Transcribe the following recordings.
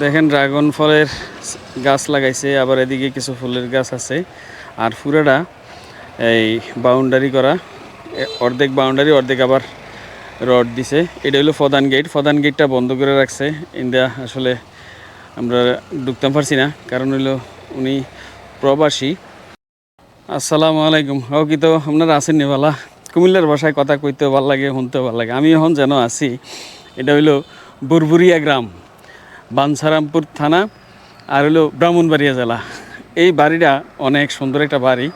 দেখেন ড্রাগন ফলের গাছ লাগাইছে, আবার এদিকে কিছু ফুলের গাছ আছে। আর পুরাটা এই বাউন্ডারি করা অর্ধেক বাউন্ডারি অর্ধেক আবার রড দিছে। এটা হলো ফদান গেট ফদান গেটটা বন্ধ করে রাখছে। ইন্ডিয়া আসলে আমরা ঢুকতে পারছি না, কারণ হইল উনি প্রবাসী। আসসালামু আলাইকুম। ও কি তো আপনারা আছেন ভালা কুমিল্লার ভাষায় কথা কইতেও ভালো লাগে, শুনতেও ভালো লাগে। আমি এখন যেন আছি। এটা হইল বুরবুরিয়া গ্রাম। বানসারামপুর থানা আর হলো ব্রাহ্মণবাড়িয়া জেলা। এই বাড়িটা অনেক সুন্দর একটা বাড়ি।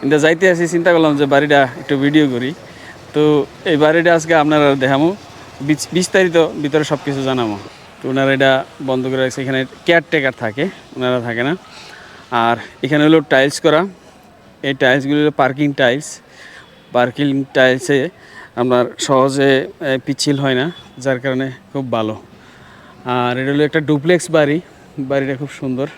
কিন্তু যাইতে আসি চিন্তা করলাম যে বাড়িটা একটু ভিডিও করি। তো এই বাড়িটা আজকে আপনারা দেখামো। বিস্তারিত ভিতরে সব কিছু জানামো। তো ওনারা এটা বন্ধ করে রাখছে। এখানে কেয়ারটেকার থাকে ওনারা থাকে না। আর এখানে হলো টাইলস করা। এই টাইলসগুলো হলো পার্কিং টাইলস পার্কিং টাইলসে আপনার সহজে এ, পিচ্ছিল হয় না। যার কারণে খুব ভালো। আর এটা হলো একটা ডুপ্লেক্স বাড়ি। বাড়িটা খুব সুন্দর।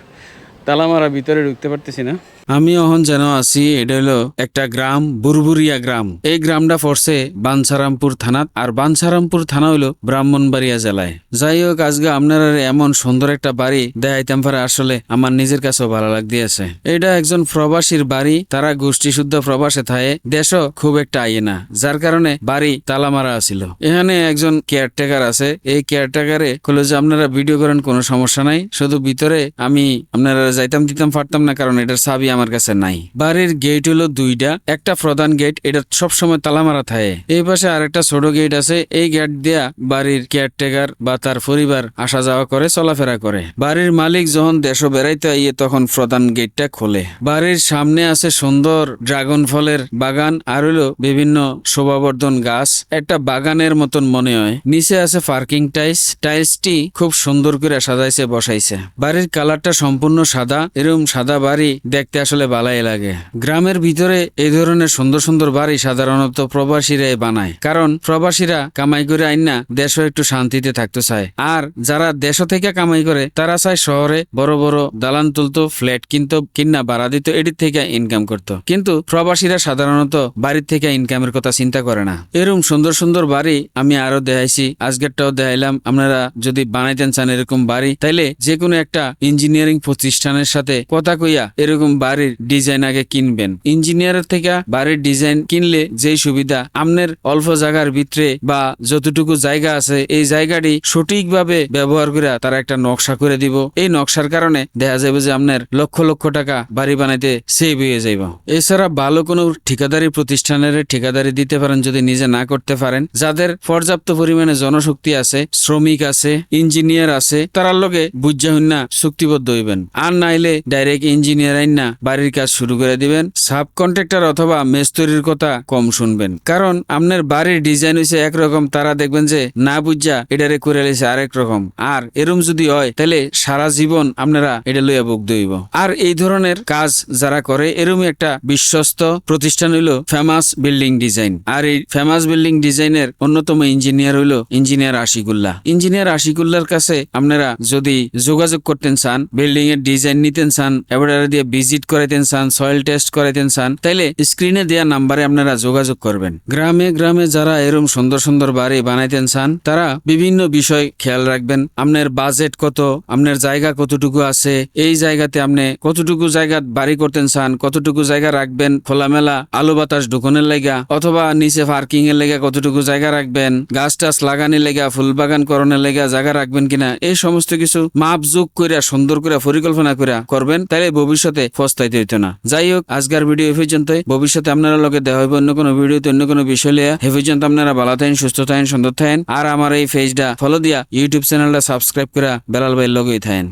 তালা মারা ভিতরে ঢুকতে পারতেছি না। আমি এখন যেন আছি, এটা হলো একটা গ্রাম, বুরবুরিয়া গ্রাম। এই গ্রামটা পড়ছে বানসারামপুর থানা আর বানসারামপুর থানা হলো ব্রাহ্মণবাড়িয়া জেলায়। যাই হোক, আজকে আপনারা এমন সুন্দর একটা বাড়ি দেখাইতাম পারে, আসলে আমার নিজের কাছেও ভালো লাগ দিয়েছে এটা একজন প্রবাসীর বাড়ি, তারা গোষ্ঠী শুদ্ধ প্রবাসে থাকে, দেশও খুব একটা আইয়ে না, যার কারণে বাড়ি তালা মারা আছিল। এখানে একজন কেয়ারটেকার আছে, এই কেয়ারটেকারে কলে যে, আপনারা ভিডিও করেন, কোনো সমস্যা নাই, শুধু ভিতরে আমি আপনারা যাইতাম, দিতাম, পারতাম না, কারণ এটার চাবি আমার কাছে নাই। বাড়ির গেট হলো দুইটা, একটা প্রধান গেট এটা সবসময় তালা মারা থাকে। এই পাশে আরেকটা ছোট গেট আছে, এই গেট দিয়া বাড়ির কেয়ারটেকার বা তার পরিবার আসা যাওয়া করে, চলাফেরা করে। বাড়ির মালিক যখন দেশ বেড়াইতে আইয়ে তখন প্রধান গেটটা খোলে। বাড়ির সামনে আছে সুন্দর ড্রাগন ফলের বাগান, আর হলো বিভিন্ন শোভাবর্ধন গাছ। একটা বাগানের মতন মনে হয়। নিচে আছে পার্কিং টাইলস টাইলসটি খুব সুন্দর করে সাজাইছে, বসাইছে। বাড়ির কালারটা সম্পূর্ণ সাদা, এরকম সাদা বাড়ি দেখতে আসলে ভালাই লাগে। গ্রামের ভিতরে এই ধরনের সুন্দর সুন্দর বাড়ি সাধারণত প্রবাসীরাই বানায়। কারণ প্রবাসীরা কামাই করে আইন না দেশও একটু শান্তিতে থাকতে চায়। আর যারা দেশ থেকে কামাই করে, তারা চায় শহরে বড় বড় দালান তুলতো, ফ্ল্যাট কিনতো কিনা ভাড়া দিত, এটির থেকে ইনকাম করতো। কিন্তু প্রবাসীরা সাধারণত বাড়ির থেকে ইনকামের কথা চিন্তা করে না। এরকম সুন্দর সুন্দর বাড়ি আমি আরও দেখাইছি, আজকেরটাও দেখাইলাম। আপনারা যদি বানাইতেন চান এরকম বাড়ি, তাইলে যে কোনো একটা ইঞ্জিনিয়ারিং প্রতিষ্ঠানের সাথে কথা কইয়া এরকম বাড়ির ডিজাইন আগে কিনবেন। ইঞ্জিনিয়ারের থেকে বাড়ির ডিজাইন কিনলে যেই সুবিধা, আমনের অল্প জায়গার ভিতরে বা যতটুকু জায়গা আছে, এই জায়গাটি সঠিকভাবে ব্যবহার করে তারা একটা নকশা করে দিব। এই নকশার কারণে দেখা যাবে যে আপনার লক্ষ লক্ষ টাকা বাড়ি বানাইতে সেভ হয়ে যাইব। এছাড়া ভালো কোনো ঠিকাদারি প্রতিষ্ঠানের ঠিকাদারি দিতে পারেন যদি নিজে না করতে পারেন। যাদের পর্যাপ্ত পরিমাণে জনশক্তি আছে, শ্রমিক আছে ইঞ্জিনিয়ার আছে, তারার লগে বুঝা হইনা চুক্তিবদ্ধ হইবেন। আর নাইলে ডাইরেক্ট ইঞ্জিনিয়ার আইন না বাড়ির কাজ শুরু করে দিবেন সাব কন্ট্রাক্টর অথবা মেস্তরির কথা কম শুনবেন। কারণ আপনার বাড়ির ডিজাইন হইছে একরকম, তারা দেখবেন যে না বুঝা এটারে করে লেছে আরেক রকম। আর এরম যদি হয়, তাহলে সারা জীবন আপনারা এটা লইয়া বুক দইব। আর এই ধরনের কাজ যারা করে, এরমই একটা বিশ্বস্ত প্রতিষ্ঠান হইল ফেমাস বিল্ডিং ডিজাইন। আর এই ফেমাস বিল্ডিং ডিজাইনের অন্যতম ইঞ্জিনিয়ার হইল ইঞ্জিনিয়ার আশিকুল্লাহ। ইঞ্জিনিয়ার আশিকুল্লাহর কাছে আপনারা যদি যোগাযোগ করতেন চান বিল্ডিং এর ডিজাইন নিতেন চান, এবার দিয়ে ভিজিট করাইতেন চান সয়েল টেস্ট করাইতেন চান তাইলে স্ক্রিনে দেওয়া নাম্বারে আপনারা যোগাযোগ করবেন। গ্রামে গ্রামে যারা এরম সুন্দর সুন্দর বাড়ি বানাইতেন চান তারা বিভিন্ন বিষয় খেয়াল রাখবেন। আপনার বাজেট কত, আপনার জায়গা কতটুকু আছে, এই জায়গাতে আপনি কতটুকু জায়গা বাড়ি করতেন চান কতটুকু জায়গা রাখবেন, খোলামেলা আলো বাতাস ঢুকনের লেগা, অথবা নিচে পার্কিং এর লেগা কতটুকু জায়গা রাখবেন, গাছ টাছ লাগানোর লেগা, ফুল বাগান করণের লেগা জায়গা রাখবেন কিনা, এই সমস্ত কিছু মাপ যোগ করে সুন্দর করে পরিকল্পনা করে করবেন। তাহলে ভবিষ্যতে পস্তাইতে হইতো না। যাই হোক আজকের ভিডিও এ পর্যন্ত ভবিষ্যতে আপনারা লগে দেওয়া হইব অন্য কোনো ভিডিওতে, অন্য কোনো বিষয় লিয়া এ পর্যন্ত আপনারা ভালো থাকেন, সুস্থ থাকেন, সুন্দর থাকেন। আর আমার এই পেজটা ফলো দিয়া ইউটিউব চ্যানেলটা সাবস্ক্রাইব করা বেলাল ভাইয়ের লগেই থাকেন।